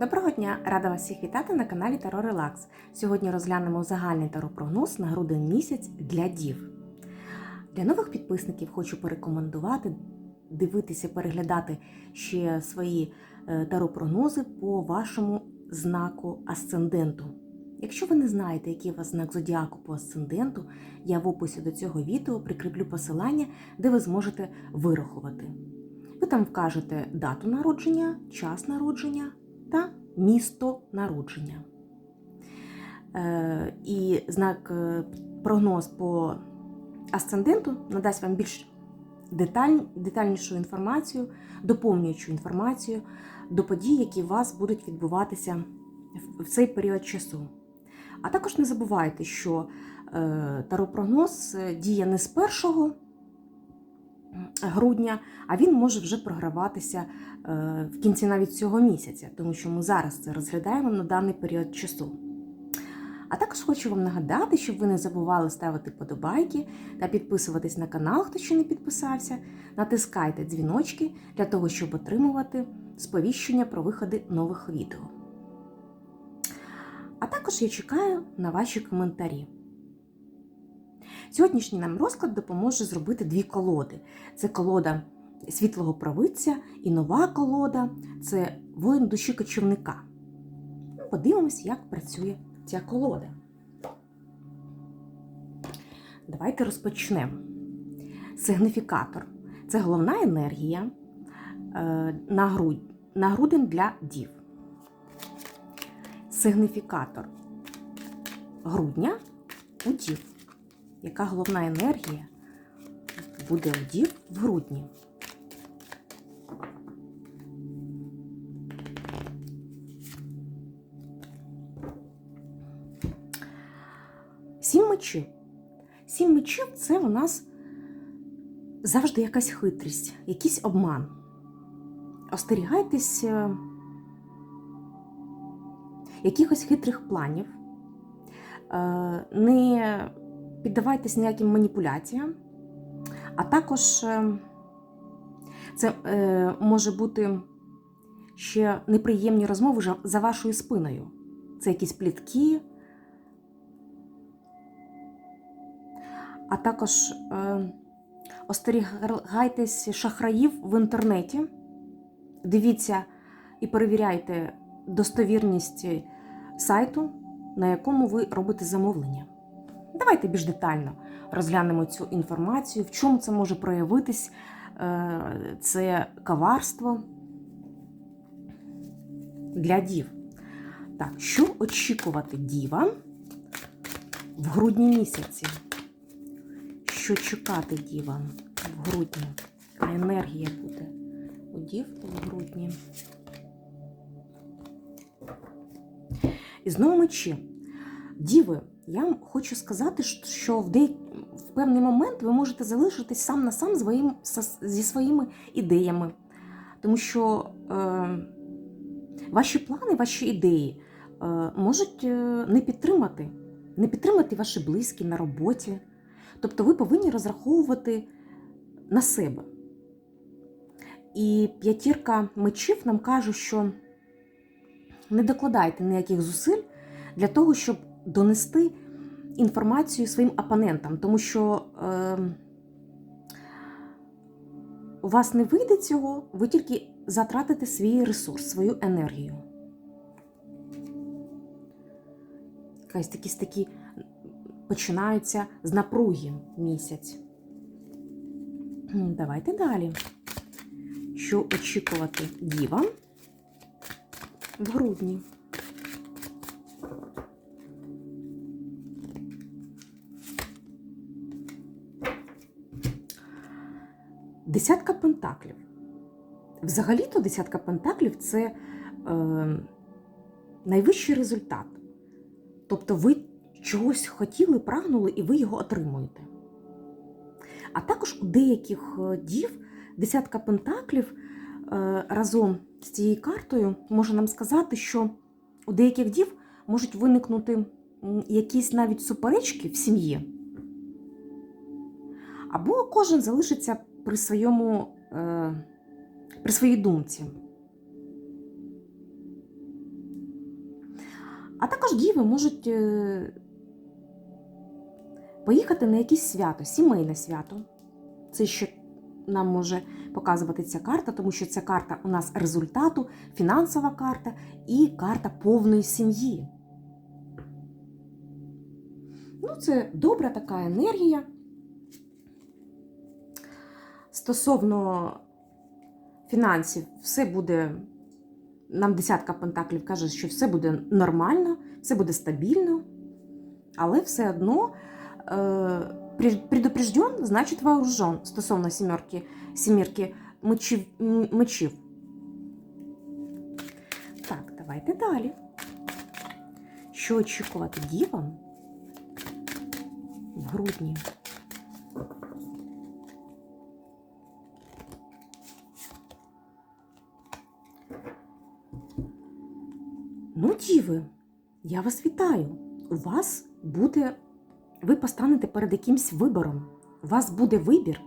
Доброго дня! Рада вас всіх вітати на каналі Таро Релакс. Сьогодні розглянемо загальний таро-прогноз на грудень місяць для дів. Для нових підписників хочу порекомендувати дивитися, переглядати ще свої е, таро-прогнози по вашому знаку асценденту. Якщо ви не знаєте, який у вас знак зодіаку по асценденту, я в описі до цього відео прикріплю посилання, де ви зможете вирахувати. Ви там вкажете дату народження, час народження та місто народження. Е, І знак е, прогноз по асценденту надасть вам більш деталь, детальнішу інформацію, доповнюючу інформацію до подій, які у вас будуть відбуватися в- цей період часу. А також не забувайте, що е, таропрогноз діє не з 1 грудня, а він може вже програватися е, в кінці навіть цього місяця, тому що ми зараз це розглядаємо на даний період часу. А також хочу вам нагадати, щоб ви не забували ставити подобайки та підписуватись на канал, хто ще не підписався. Натискайте дзвіночки для того, щоб отримувати сповіщення про виходи нових відео. А також я чекаю на ваші коментарі. Сьогоднішній нам розклад допоможе зробити дві колоди. Це колода світлого правиця і нова колода це воїн душі кочівника. Ну, Подивимось, як працює ця колода. Давайте розпочнемо. Сигніфікатор це головна енергія е, на, грудь, на грудень для дів. Сигніфікатор грудня у дів. Яка головна енергія буде у дів в грудні? Сім мечів. Сім мечів це у нас завжди якась хитрість, якийсь обман. Остерігайтесь е, якихось хитрих планів, е, не піддавайтесь ніяким маніпуляціям, а також е, це е, може бути ще неприємні розмови за- вашою спиною. Це якісь плітки. А також е, остерігайтесь шахраїв в інтернеті. Дивіться і перевіряйте достовірність сайту, на якому ви робите замовлення. Давайте більш детально розглянемо цю інформацію, в чому це може проявитись. Е, Це коварство для дів. Так, що очікувати дівам в грудні місяці? Що чекати дівам в грудні? Яка енергія буде у дів в грудні? І знову мечі. Діви, я хочу сказати, що в, деяк... в певний момент ви можете залишитись сам на сам своїм... зі своїми ідеями. Тому що е... ваші плани, ваші ідеї е... можуть е, не підтримати, не підтримати ваші близькі на роботі. Тобто ви повинні розраховувати на себе. І п'ятірка мечів нам каже, що не докладайте ніяких зусиль для того, щоб донести інформацію своїм опонентам, тому що е, у вас не вийде цього, ви тільки затратите свій ресурс, свою енергію. Якась такі, такі починаються з напруги місяць. Давайте далі. Що очікувати дівам в грудні? Десятка пентаклів. Взагалі-то десятка пентаклів це е, найвищий результат. Тобто ви чогось хотіли, прагнули, і ви його отримуєте. А також у деяких е, дів десятка пентаклів е, разом з цією картою може нам сказати, що у деяких дів можуть виникнути якісь навіть суперечки в сім'ї. Або кожен залишиться при своєму, е, при своїй думці. А також діви можуть е, поїхати на якесь свято, сімейне свято. Це ще нам може показувати ця карта, тому що ця карта у нас результату, фінансова карта і карта повної сім'ї. Ну, це добра така енергія. Стосовно фінансів, все буде. Нам десятка пентаклів каже, що все буде нормально, все буде стабільно, але все одно е, предупрежден, значить вооружен стосовно сімерки, сімірки мечів, мечів. Так, давайте далі. Що очікувати дівам в грудні? Ну, діви, я вас вітаю. У вас буде, ви постанете перед якимсь вибором. У вас буде вибір.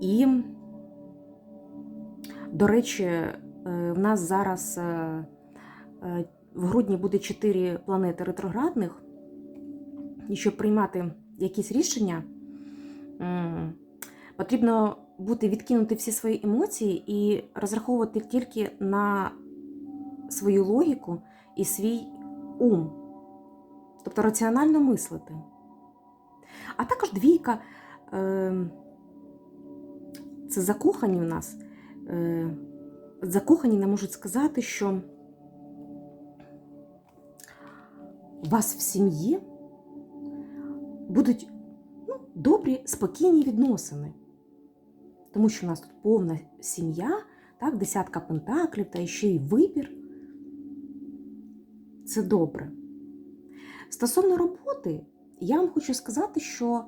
І, до речі, е, в нас зараз е, е, в грудні буде 4 планети ретроградних. І щоб приймати якісь рішення, потрібно бути відкинути всі свої емоції і розраховувати тільки на свою логіку і свій ум, тобто раціонально мислити. А також двійка е, це закохані у нас. Е, закохані не можуть сказати, що у вас в сім'ї будуть ну, добрі, спокійні відносини. Тому що у нас тут повна сім'я, так, десятка пентаклів та ще й вибір. Це добре. Стосовно роботи, я вам хочу сказати, що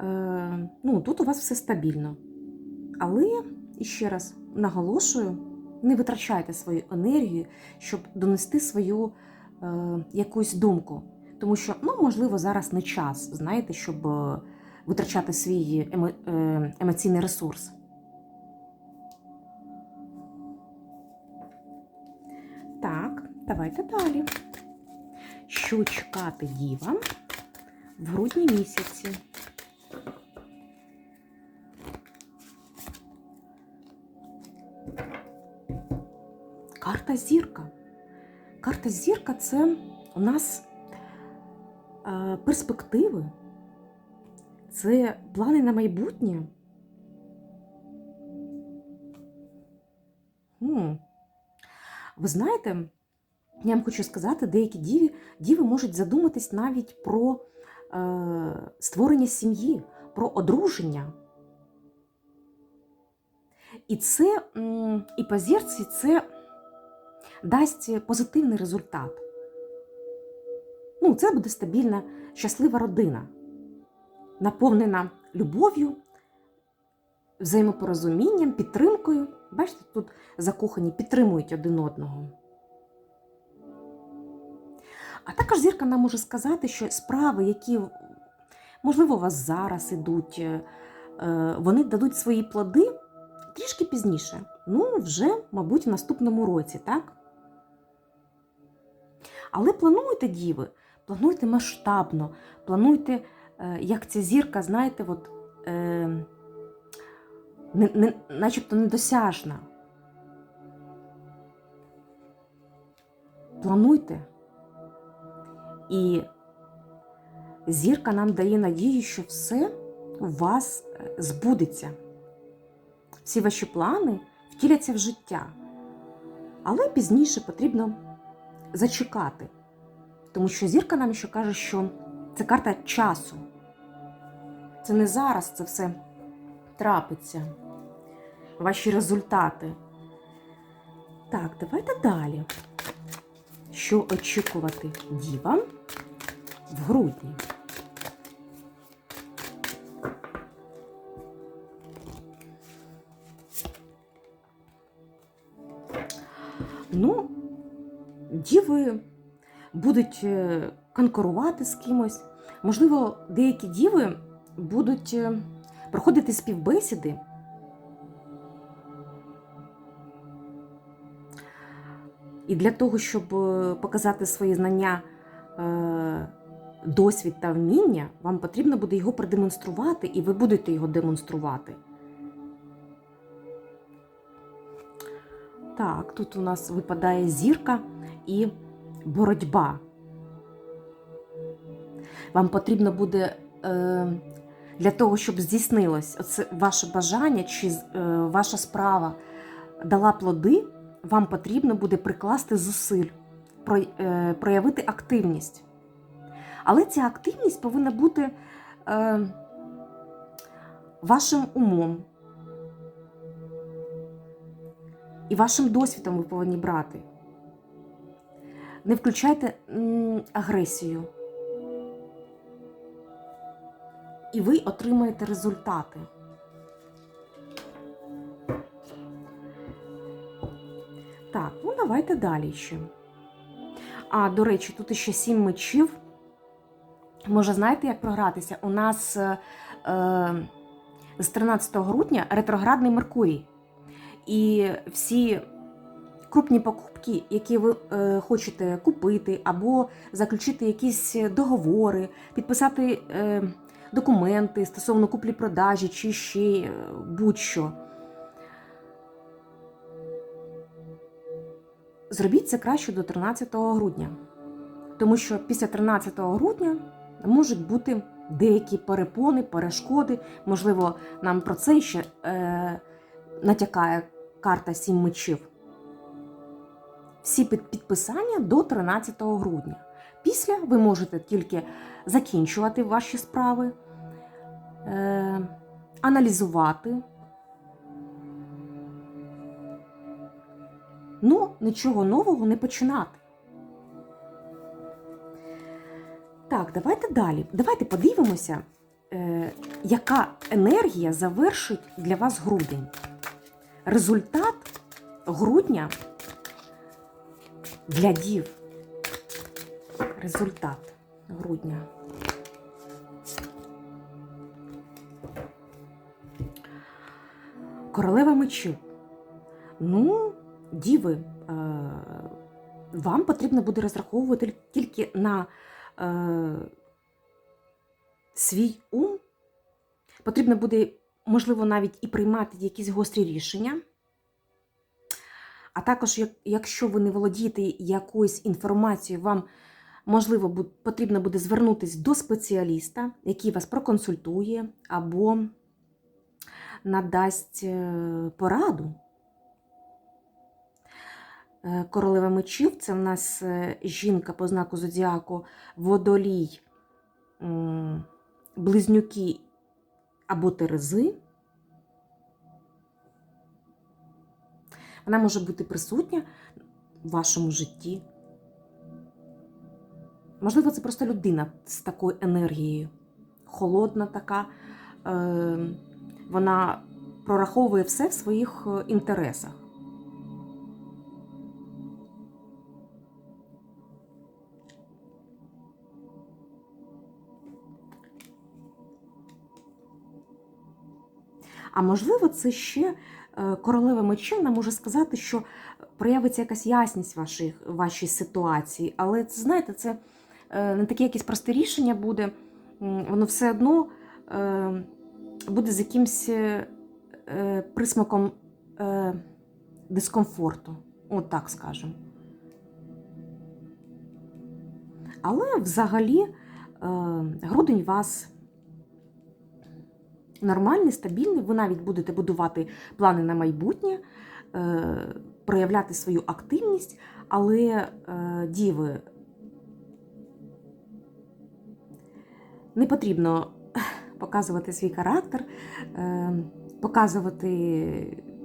е, ну, тут у вас все стабільно. Але, ще раз наголошую, не витрачайте свою енергію, щоб донести свою е, якусь думку. Тому що, ну, можливо, зараз не час, знаєте, щоб е, витрачати свій емо, е, емоційний ресурс. Так, давайте далі. Що чекати дівам в грудні місяці? Карта зірка. Карта зірка це у нас е, перспективи, це плани на майбутнє. Ви знаєте, я вам хочу сказати, деякі діви, діви можуть задуматись навіть про е, створення сім'ї, про одруження. І це і по зірці це дасть позитивний результат. Ну, це буде стабільна, щаслива родина, наповнена любов'ю, взаємопорозумінням, підтримкою. Бачите, тут закохані підтримують один одного. А також зірка нам може сказати, що справи, які, можливо, у вас зараз ідуть, е, вони дадуть свої плоди трішки пізніше. Ну, вже, мабуть, в наступному році, так? Але плануйте, діви, плануйте масштабно, плануйте, е, як ця зірка, знаєте, от, е, не, не, начебто недосяжна. Плануйте. І зірка нам дає надію, що все у вас е, збудеться. Всі ваші плани втіляться в життя. Але пізніше потрібно зачекати. Тому що зірка нам ще каже, що це карта часу. Це не зараз це все трапиться. Ваші результати. Так, давайте далі. Що очікувати дівам в грудні? Ну, діви будуть е, конкурувати з кимось. Можливо, деякі діви будуть е, проходити співбесіди. І для того, щоб е, показати свої знання, досвід та вміння, вам потрібно буде його продемонструвати, і ви будете його демонструвати. Так, тут у нас випадає зірка і боротьба. Вам потрібно буде е, для того, щоб здійснилось оце ваше бажання чи е, ваша справа дала плоди, вам потрібно буде прикласти зусиль, е, проявити активність. Але ця активність повинна бути е, вашим умом. І вашим досвідом ви повинні брати. Не включайте агресію. І ви отримаєте результати. Так, ну давайте далі ще. А, до речі, тут ще сім мечів. Може, знаєте, як програтися? У нас е, е, з 13 грудня ретроградний Меркурій. І всі крупні покупки, які ви е, хочете купити, або заключити якісь договори, підписати е, документи стосовно куплі-продажі чи ще е, будь-що. Зробіть це краще до 13 грудня, тому що після 13 грудня можуть бути деякі перепони, перешкоди. Можливо, нам про це ще е, натякає карта Сім мечів. Всі підписання до 13 грудня. Після ви можете тільки закінчувати ваші справи, е, аналізувати. Ну, нічого нового не починати. Так, давайте далі. Давайте подивимося, е, яка енергія завершить для вас грудень. Результат грудня для дів. Результат грудня. Королева мечів. Ну, діви, е, вам потрібно буде розраховувати тільки на свій ум. Потрібно буде, можливо, навіть і приймати якісь гострі рішення. А також, якщо ви не володієте якоюсь інформацією, вам можливо потрібно буде звернутися до спеціаліста, який вас проконсультує або надасть е, пораду. Е, Королева мечів це в нас е, жінка по знаку зодіаку, водолій, близнюки або терези. Вона може бути присутня в вашому житті. Можливо, це просто людина з такою енергією. Холодна така. Е, вона прораховує все в своїх е, інтересах. А можливо, це ще е, королева мечів нам може сказати, що проявиться якась ясність вашій, вашій ситуації. Але це, знаєте, це е, не таке якесь просте рішення буде. Воно все одно е, буде з якимсь присмаком дискомфорту. От так скажемо. Але взагалі грудень вас нормальний, стабільний. Ви навіть будете будувати плани на майбутнє, е, проявляти свою активність, але е, діви не потрібно показувати свій характер, е, показувати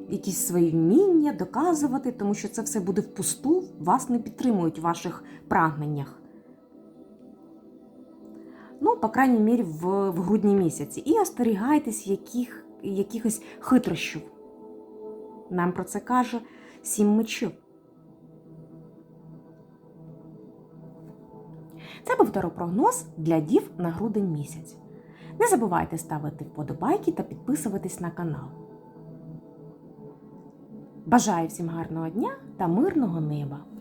якісь свої вміння, доказувати, тому що це все буде впусту, вас не підтримують в ваших прагненнях. Ну, по крайній мірі, в, в грудні місяці. І остерігайтесь яких, якихось хитрощів. Нам про це каже сім мечів. Це був таропрогноз для дів на грудень місяць. Не забувайте ставити вподобайки та підписуватись на канал. Бажаю всім гарного дня та мирного неба!